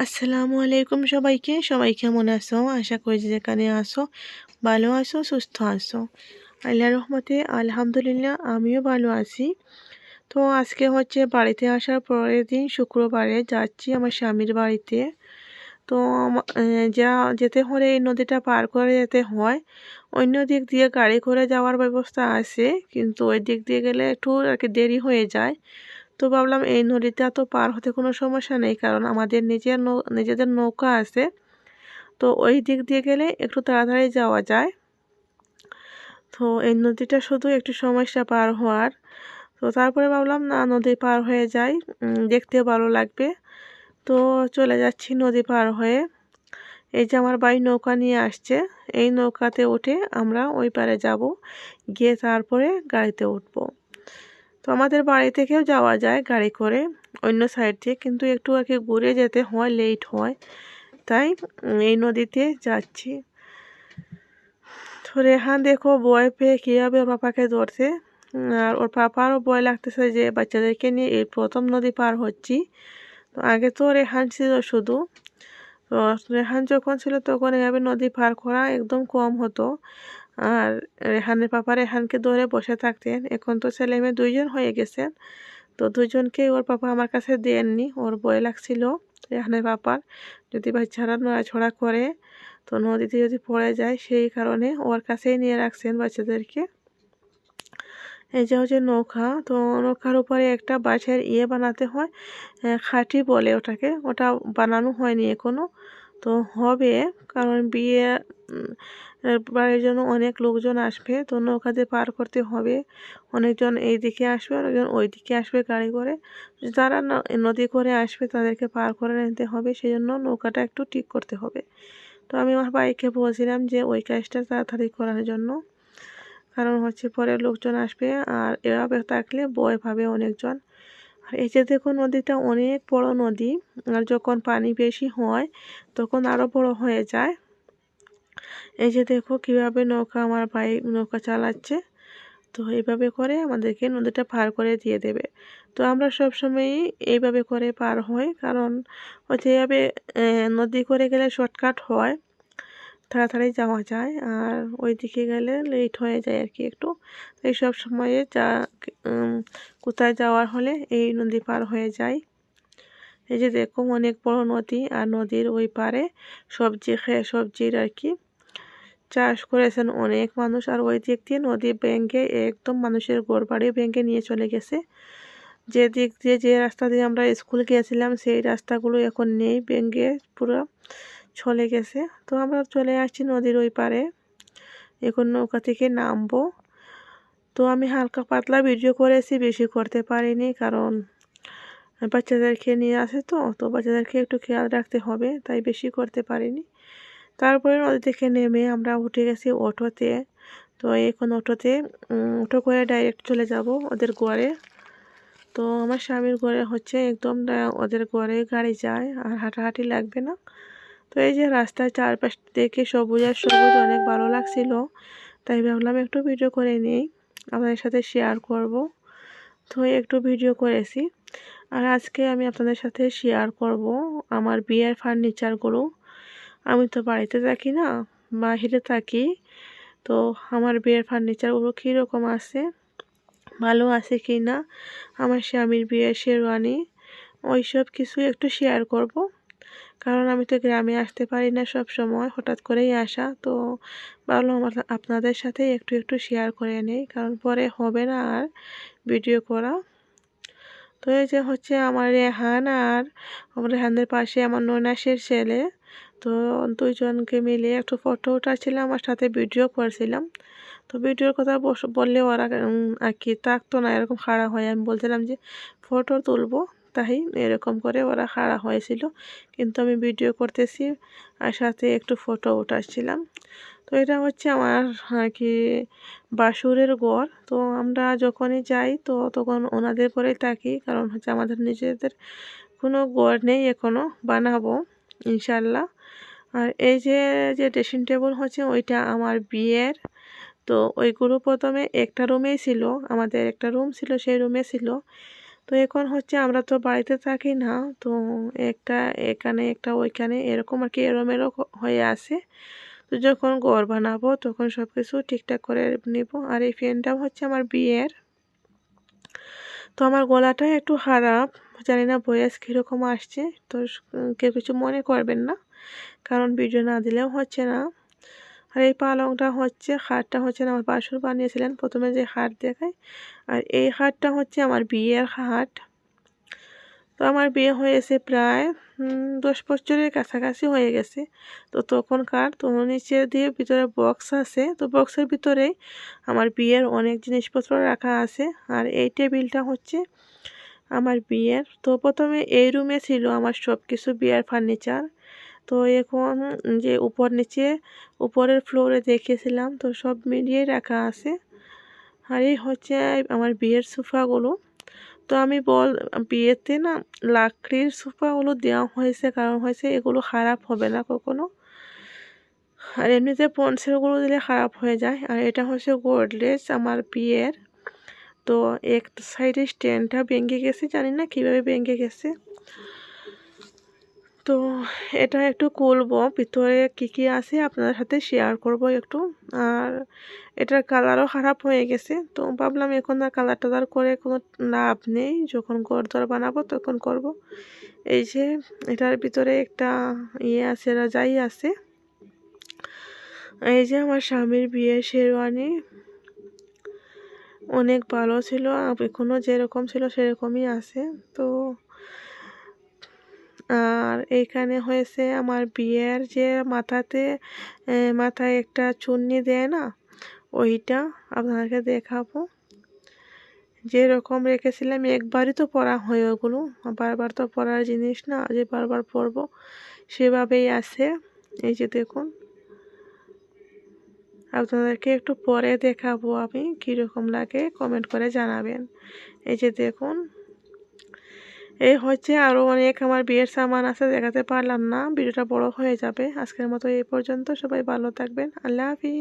আসসালামু আলাইকুম সবাইকে। সবাই কেমন আছো? আশা করি যেখানে আসো ভালো আছো, সুস্থ আছো। আল্লাহ রহমতে, আলহামদুলিল্লাহ, আমিও ভালো আছি। তো আজকে হচ্ছে বাড়িতে আসার পরের দিন, শুক্রবারে যাচ্ছি আমার স্বামীর বাড়িতে। তো যা, যেতে হলে এই নদীটা পার করে যেতে হয়। অন্য দিক দিয়ে গাড়ি করে যাওয়ার ব্যবস্থা আছে, কিন্তু ওই দিক দিয়ে গেলে একটু আর কি দেরি হয়ে যায়। তো ভাবলাম এই নদীটা তো পার হতে কোনো সমস্যা নেই, কারণ আমাদের নিজের নিজেদের নৌকা আছে। তো ওই দিক দিয়ে গেলে একটু তাড়াতাড়ি যাওয়া যায়। তো এই নদীটা শুধু একটু সমস্যা পার হওয়ার। তো তারপরে ভাবলাম, না, নদী পার হয়ে যাই দেখতে ভালো লাগবে। তো চলে যাচ্ছি নদী পার হয়ে। এই যে আমার বাড়ি নৌকা নিয়ে আসছে, এই নৌকাতে উঠে আমরা ওই পারে যাব, গিয়ে তারপরে গাড়িতে উঠবো। তো আমাদের বাড়ি থেকেও যাওয়া যায় গাড়ি করে। অন্য সাইড দিয়ে কিন্তু একটু কি ঘুরে যেতে হয় লেট হয়। তাই এই নদীতে যাচ্ছি। তো রেহান দেখো বয় পেয়ে কীভাবে ওর পাপাকে ধরছে। আর ওর পাপারও ভয় লাগতেছে যে বাচ্চাদেরকে নিয়ে এই প্রথম নদী পার হচ্ছি। তো আগে তো রেহান ছিল শুধু। তো রেহান যখন ছিল তখন এভাবে নদী পার করা একদম কম হতো। আর রেহানের পাপা রেহানকে ধরে বসে থাকতেন। এখন তো ছেলে মেয়ে দুইজন হয়ে গেছেন। তো দুজনকেই ওর পাপা আমার কাছে দেননি। ওর ভয় লাগছিল রেহানের পাপার। যদি বাচ্চারা নড়াছড়া করে, তো নদীতে যদি পড়ে যায়, সেই কারণে ওর কাছেই নিয়ে রাখছেন বাচ্চাদেরকে। এই যে হচ্ছে নৌকা। তো নৌকার উপরে একটা বাঁশের ইয়ে বানাতে হয় খাঁটি বলে ওটাকে। ওটা বানানো হয়নি এখনও তো হবে, কারণ বিয়ে বাড়ির জন্য অনেক লোকজন আসবে, তো নৌকাতে পার করতে হবে। অনেকজন এই দিকে আসবে, অনেকজন ওই দিকে আসবে গাড়ি করে। যারা নদী করে আসবে, তাদেরকে পার করে নিতে হবে সেই জন্য নৌকাটা একটু ঠিক করতে হবে। তো আমি আমার বাইকে বলছিলাম যে ওই কাজটা তাড়াতাড়ি করার জন্য। কারণ হচ্ছে পরে লোকজন আসবে, আর এভাবে থাকলে বয় পাবে অনেকজন। আর এই যে দেখো নদীটা অনেক বড় নদী, আর যখন পানি বেশি হয়, তখন আরও বড় হয়ে যায়। এই যে দেখো কীভাবে নৌকা আমার ভাই নৌকা চালাচ্ছে। তো এইভাবে করে আমাদেরকে নদীটা পার করে দিয়ে দেবে। তো আমরা সবসময়ই এইভাবে করে পার হই, কারণ হচ্ছে এইভাবে নদী করে গেলে শর্টকাট হয়, তাড়াতাড়ি যাওয়া যায়, আর ওই দিকে গেলে লেট হয়ে যায় আর কি একটু। এই সব সময়ে যা কোথায় যাওয়ার হলে এই নদী পার হয়ে যায়। এই যে দেখো অনেক বড় নদী, আর নদীর ওই পারে সবজি খেয়ে সবজির আর কি চাষ করেছেন অনেক মানুষ আর ওই দিক দিয়ে নদী ব্যাঙ্কে একদম মানুষের গোড় বাড়ি ব্যাঙ্কে নিয়ে চলে গেছে। যে দিক দিয়ে যে রাস্তা দিয়ে আমরা স্কুল গিয়েছিলাম, সেই রাস্তাগুলো এখন নেই ব্যাঙ্কে পুরো চলে গেছে। তো আমরা চলে আসছি নদীর ওই পারে এখন নৌকা থেকে নামবো। তো আমি হালকা পাতলা ভিডিও করেছি, বেশি করতে পারিনি কারণ বাচ্চাদেরকে নিয়ে আসে তো তো বাচ্চাদেরকে একটু খেয়াল রাখতে হবে, তাই বেশি করতে পারিনি। তারপরে নদী থেকে নেমে আমরা উঠে গেছি অটোতে। তো এখন অটোতে অটো করে ডাইরেক্ট চলে যাব ওদের ঘরে। তো আমার স্বামীর ঘরে হচ্ছে একদম ওদের ঘরে গাড়ি যায় আর হাঁটাহাঁটি লাগবে না। তো এই যে রাস্তার চারপাশ দেখে সবুজ আর সবুজ অনেক ভালো লাগছিল। তাই ভাবলাম একটু ভিডিও করে নিই, আপনাদের সাথে শেয়ার করব। তো একটু ভিডিও করেছি। আর আজকে আমি আপনাদের সাথে শেয়ার করব আমার বিয়ের ফার্নিচারগুলো আমি তো বাড়িতে থাকি না, বাহিরে থাকি। তো আমার বিয়ের ফার্নিচারগুলো কীরকম আছে, ভালো আছে কি না? আমার স্বামীর বিয়ের শেরওয়ানি ওই সব কিছু একটু শেয়ার করব। কারণ আমি তো গ্রামে আসতে পারি না সব সময়, হঠাৎ করেই আসা। তো ভাবলাম আপনাদের সাথে একটু একটু শেয়ার করে নেই, কারণ পরে হবে না আর ভিডিও করা। তো এই যে হচ্ছে আমার রেহান আর, আমার রেহানদের পাশে আমার ননাসের ছেলে। তো দুইজনকে মিলে একটু ফটো উঠাচ্ছিলাম আর সাথে ভিডিও করছিলাম। তো ভিডিওর কথা বললে ওরা আর কি থাকতো না, এরকম খাড়া হয় আমি বলছিলাম যে ফটো তুলবো? তাই এরকম করে ওরা খাড়া হয়েছিল। কিন্তু আমি ভিডিও করতেছি আর সাথে একটু ফটো উঠাচ্ছিলাম তো এটা হচ্ছে আমার, আর কি, বাসুরের গড় তো আমরা যখনই যাই, তো তখন ওনাদের পরেই থাকি। কারণ হচ্ছে আমাদের নিজেদের কোনো গড় নেই এখনও বানাবো। ইনশাল্লাহ। আর এই যে যে ড্রেসিং টেবিল হচ্ছে, ওইটা আমার বিয়ের। তো ওইগুলো প্রথমে একটা রুমেই ছিল, আমাদের একটা রুম ছিল, সেই রুমে ছিল। তো এখন হচ্ছে আমরা তো বাড়িতে থাকি না, তো একটা, এখানে একটা, ওইখানে এরকম আর কি এলোমেলো হয়ে আছে। তো যখন ঘর বানাবো, তখন সব কিছু ঠিকঠাক করে নিব। আর এই ফ্যানটাও হচ্ছে আমার বিয়ের। তো আমার গলাটা একটু খারাপ। জানি না বয়স কীরকম আসছে, তো কেউ কিছু মনে করবেন না, কারণ ভিডিও না দিলেও হচ্ছে না। আর এই পালংটা হচ্ছে খাটটা হচ্ছে আমার বাসুর বানিয়েছিলেন প্রথমে যে হাট দেখায়, আর এই হাটটা হচ্ছে আমার বিয়ের হাট। তো আমার বিয়ে হয়েছে প্রায় দশ বছরের কাছাকাছি হয়ে গেছে। তো তখনকার, তো নিচে দিয়ে ভিতরে বক্স আছে, তো বক্সের ভিতরেই আমার বিয়ের অনেক জিনিসপত্র রাখা আছে। আর এই টেবিলটা হচ্ছে আমার বিয়ের। তো প্রথমে এই রুমে ছিল আমার সব কিছু বিয়ের ফার্নিচার তো এখন যে উপর নিচে, উপরের ফ্লোরে দেখেছিলাম, তো সব মিলিয়ে রাখা আছে। আর এই হচ্ছে আমার বিয়ের সোফাগুলো। তো আমি বল, বিয়েতে না লাকড়ির সোফাগুলো দেওয়া হয়েছে, কারণ হয়েছে এগুলো খারাপ হবে না কখনো। আর এমনিতে পন্সেলগুলো দিলে খারাপ হয়ে যায়। আর এটা হচ্ছে গোডরেজ আমার বিয়ের তো এক সাইডে স্ট্যান্ডটা ভেঙে গেছে, জানি না কীভাবে ভেঙে গেছে। তো এটা একটু খুলবো, ভিতরে কী কী আছে আপনাদের সাথে শেয়ার করব একটু। আর এটার কালারও খারাপ হয়ে গেছে, তো ভাবলাম এখন আর কালার টালার করে কোনো লাভ নেই। যখন ঘরদর বানাবো তখন করব। এই যে এটার ভিতরে একটা ইয়ে আছে, রাজাই আছে। এই যে আমার স্বামীর বিয়ে শেরওয়ানি। অনেক ভালো ছিল এখনও যেরকম ছিল সেরকমই আছে। তো আর এইখানে হয়েছে আমার বিয়ের যে মাথাতে মাথায় একটা চুন্নি দেয় না, ওইটা আপনাদেরকে দেখাবো। যেরকম রেখেছিলাম, একবারই তো পরা হয় ওগুলো, বারবার তো পরার জিনিস না, যে বারবার পরবো, সেভাবেই আছে। এই যে দেখুন আপনাদেরকে একটু পরে দেখাবো আমি কীরকম লাগে কমেন্ট করে জানাবেন। এই যে দেখুন, এই হচ্ছে আরও অনেক আমার বিয়ের সামান আছে, দেখাতে পারলাম না, ভিডিওটা বড় হয়ে যাবে। আজকের মতো এই পর্যন্ত, সবাই ভালো থাকবেন, আল্লাহ হাফিজ।